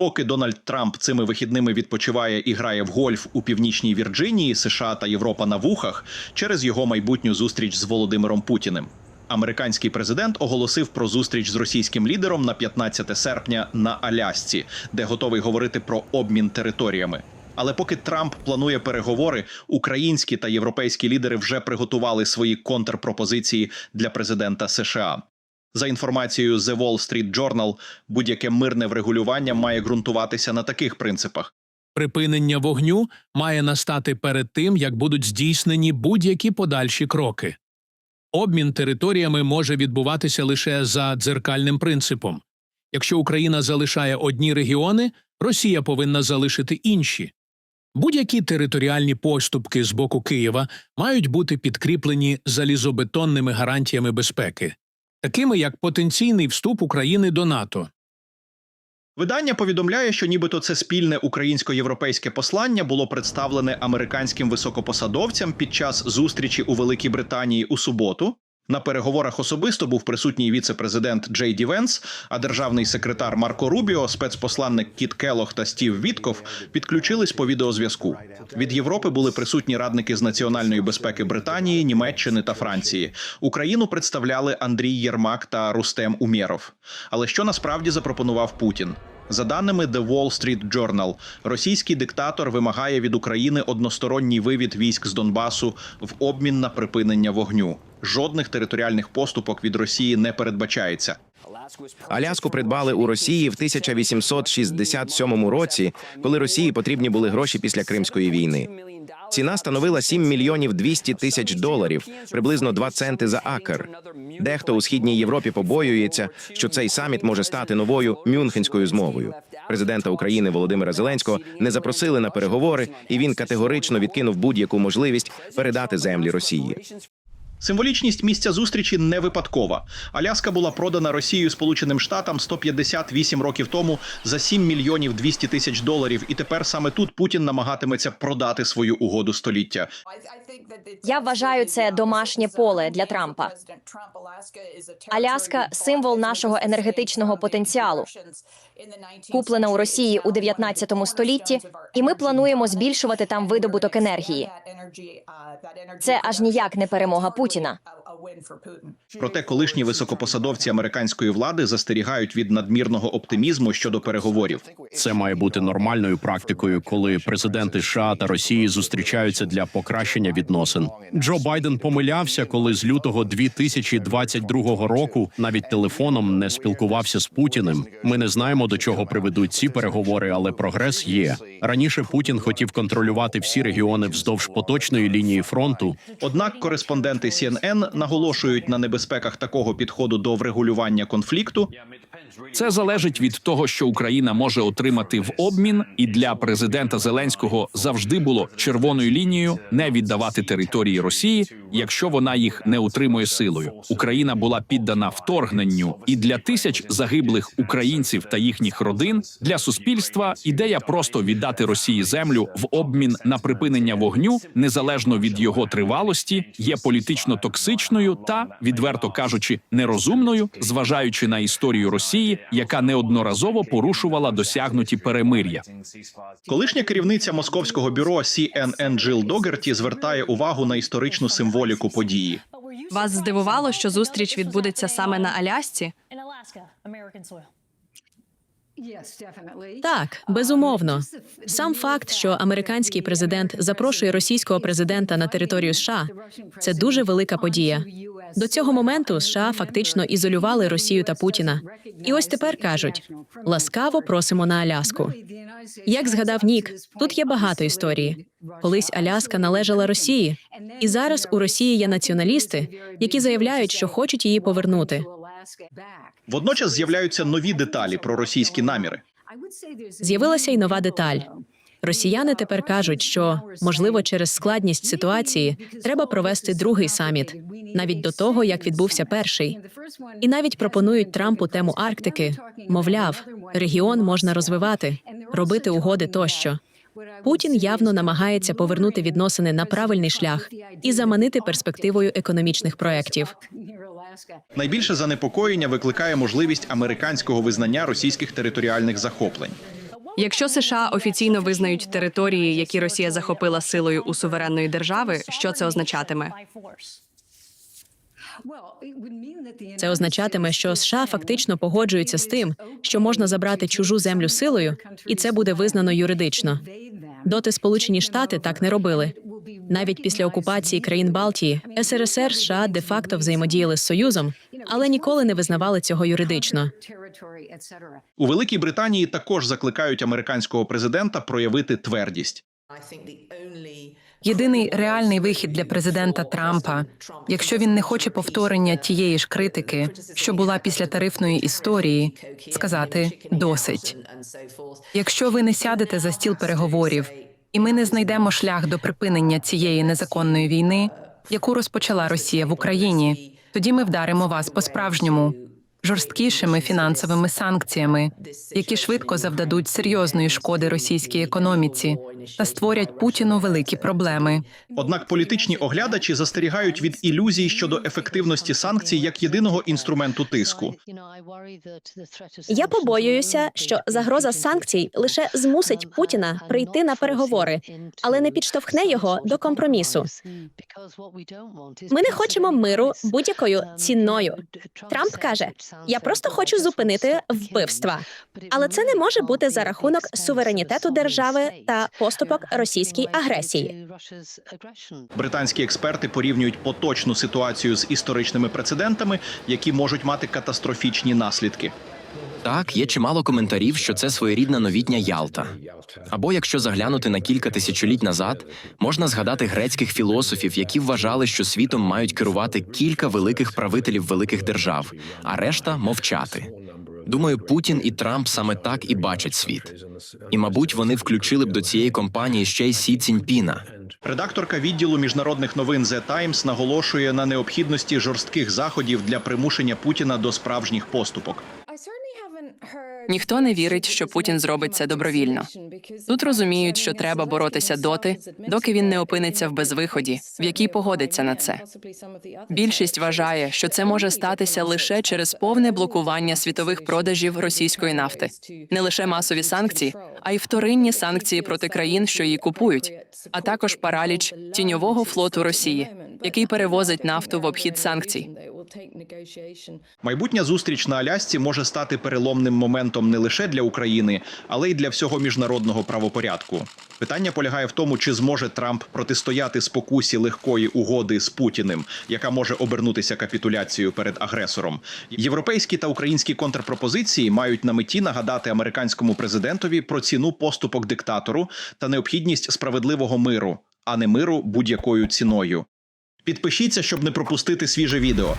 Поки Дональд Трамп цими вихідними відпочиває і грає в гольф у північній Вірджинії, США та Європа на вухах через його майбутню зустріч з Володимиром Путіним. Американський президент оголосив про зустріч з російським лідером на 15 серпня на Алясці, де готовий говорити про обмін територіями. Але поки Трамп планує переговори, українські та європейські лідери вже приготували свої контрпропозиції для президента США. За інформацією The Wall Street Journal, будь-яке мирне врегулювання має ґрунтуватися на таких принципах: Припинення вогню має настати перед тим, як будуть здійснені будь-які подальші кроки. Обмін територіями може відбуватися лише за дзеркальним принципом. Якщо Україна залишає одні регіони, Росія повинна залишити інші. Будь-які територіальні поступки з боку Києва мають бути підкріплені залізобетонними гарантіями безпеки, такими як потенційний вступ України до НАТО. Видання повідомляє, що нібито це спільне українсько-європейське послання було представлене американським високопосадовцям під час зустрічі у Великій Британії у суботу. На переговорах особисто був присутній віце-президент Джей Ді Венс, а державний секретар Марко Рубіо, спецпосланник Кіт Келох та Стів Вітков підключились по відеозв'язку. Від Європи були присутні радники з національної безпеки Британії, Німеччини та Франції. Україну представляли Андрій Єрмак та Рустем Умєров. Але що насправді запропонував Путін? За даними The Wall Street Journal, російський диктатор вимагає від України односторонній вивід військ з Донбасу в обмін на припинення вогню. Жодних територіальних поступок від Росії не передбачається. Аляску придбали у Росії в 1867 році, коли Росії потрібні були гроші після Кримської війни. Ціна становила 7 мільйонів 200 тисяч доларів, приблизно 2 центи за акр. Дехто у східній Європі побоюється, що цей саміт може стати новою мюнхенською змовою. Президента України Володимира Зеленського не запросили на переговори, і він категорично відкинув будь-яку можливість передати землі Росії. Символічність місця зустрічі не випадкова. Аляска була продана Росією Сполученим Штатам 158 років тому за 7 мільйонів 200 тисяч доларів. І тепер саме тут Путін намагатиметься продати свою угоду століття. Я вважаю це домашнє поле для Трампа. Аляска символ нашого енергетичного потенціалу. Куплена у Росії у 19 столітті, і ми плануємо збільшувати там видобуток енергії. Це аж ніяк не перемога Путіна. Проте колишні високопосадовці американської влади застерігають від надмірного оптимізму щодо переговорів. Це має бути нормальною практикою, коли президенти США та Росії зустрічаються для покращення відносин. Джо Байден помилявся, коли з лютого 2022 року навіть телефоном не спілкувався з Путіним. Ми не знаємо до чого приведуть ці переговори, але прогрес є. Раніше Путін хотів контролювати всі регіони вздовж поточної лінії фронту. Однак кореспонденти CNN наголошують на небезпеках такого підходу до врегулювання конфлікту. Це залежить від того, що Україна може отримати в обмін, і для президента Зеленського завжди було червоною лінією не віддавати території Росії, якщо вона їх не утримує силою. Україна була піддана вторгненню, і для тисяч загиблих українців та їхніх родин для суспільства ідея просто віддати Росії землю в обмін на припинення вогню, незалежно від його тривалості, є політично токсичною та, відверто кажучи, нерозумною, зважаючи на історію Росії, яка неодноразово порушувала досягнуті перемир'я. Колишня керівниця московського бюро CNN Джил Догерті звертає увагу на історичну символіку події. Вас здивувало, що зустріч відбудеться саме на Алясці? Так, безумовно. Сам факт, що американський президент запрошує російського президента на територію США, це дуже велика подія. До цього моменту США фактично ізолювали Росію та Путіна. І ось тепер кажуть: ласкаво просимо на Аляску. Як згадав Нік, тут є багато історії. Колись Аляска належала Росії, і зараз у Росії є націоналісти, які заявляють, що хочуть її повернути. Водночас з'являються нові деталі про російські наміри. З'явилася й нова деталь. Росіяни тепер кажуть, що можливо через складність ситуації треба провести другий саміт, навіть до того як відбувся перший. І навіть пропонують Трампу тему Арктики. Мовляв, регіон можна розвивати, робити угоди тощо. Путін явно намагається повернути відносини на правильний шлях і заманити перспективою економічних проєктів. Найбільше занепокоєння викликає можливість американського визнання російських територіальних захоплень. Якщо США офіційно визнають території, які Росія захопила силою у суверенної держави, що це означатиме? Це означатиме, що США фактично погоджуються з тим, що можна забрати чужу землю силою, і це буде визнано юридично. Доти Сполучені Штати так не робили. Навіть після окупації країн Балтії СРСР США де-факто взаємодіяли з Союзом, але ніколи не визнавали цього юридично. У Великій Британії також закликають американського президента проявити твердість. Єдиний реальний вихід для президента Трампа, якщо він не хоче повторення тієї ж критики, що була після тарифної історії, сказати досить. Якщо ви не сядете за стіл переговорів, і ми не знайдемо шлях до припинення цієї незаконної війни, яку розпочала Росія в Україні, тоді ми вдаримо вас по-справжньому жорсткішими фінансовими санкціями, які швидко завдадуть серйозної шкоди російській економіці та створять Путіну великі проблеми. Однак політичні оглядачі застерігають від ілюзій щодо ефективності санкцій як єдиного інструменту тиску. Я побоююся, що загроза санкцій лише змусить Путіна прийти на переговори, але не підштовхне його до компромісу. Ми не хочемо миру будь-якою ціною. Трамп каже: я просто хочу зупинити вбивства, але це не може бути за рахунок суверенітету держави та поступок російській агресії. Британські експерти порівнюють поточну ситуацію з історичними прецедентами, які можуть мати катастрофічні наслідки. Так, є чимало коментарів, що це своєрідна новітня Ялта. Або якщо заглянути на кілька тисячоліть назад, можна згадати грецьких філософів, які вважали, що світом мають керувати кілька великих правителів великих держав, а решта мовчати. Думаю, Путін і Трамп саме так і бачать світ. І, мабуть, вони включили б до цієї компанії ще й Сі Ціньпіна. Редакторка відділу міжнародних новин The Times наголошує на необхідності жорстких заходів для примушення Путіна до справжніх поступок. Ніхто не вірить, що Путін зробить це добровільно. Тут розуміють, що треба боротися доти, доки він не опиниться в безвиході, в якій погодиться на це. Більшість вважає, що це може статися лише через повне блокування світових продажів російської нафти, не лише масові санкції, а й вторинні санкції проти країн, що її купують, а також параліч тіньового флоту Росії, який перевозить нафту в обхід санкцій. Майбутня зустріч на Алясці може стати переломним моментом не лише для України, але й для всього міжнародного правопорядку. Питання полягає в тому, чи зможе Трамп протистояти спокусі легкої угоди з Путіним, яка може обернутися капітуляцією перед агресором. Європейські та українські контрпропозиції мають на меті нагадати американському президентові про ціну поступок диктатору та необхідність справедливого миру, а не миру будь-якою ціною. Підпишіться, щоб не пропустити свіже відео.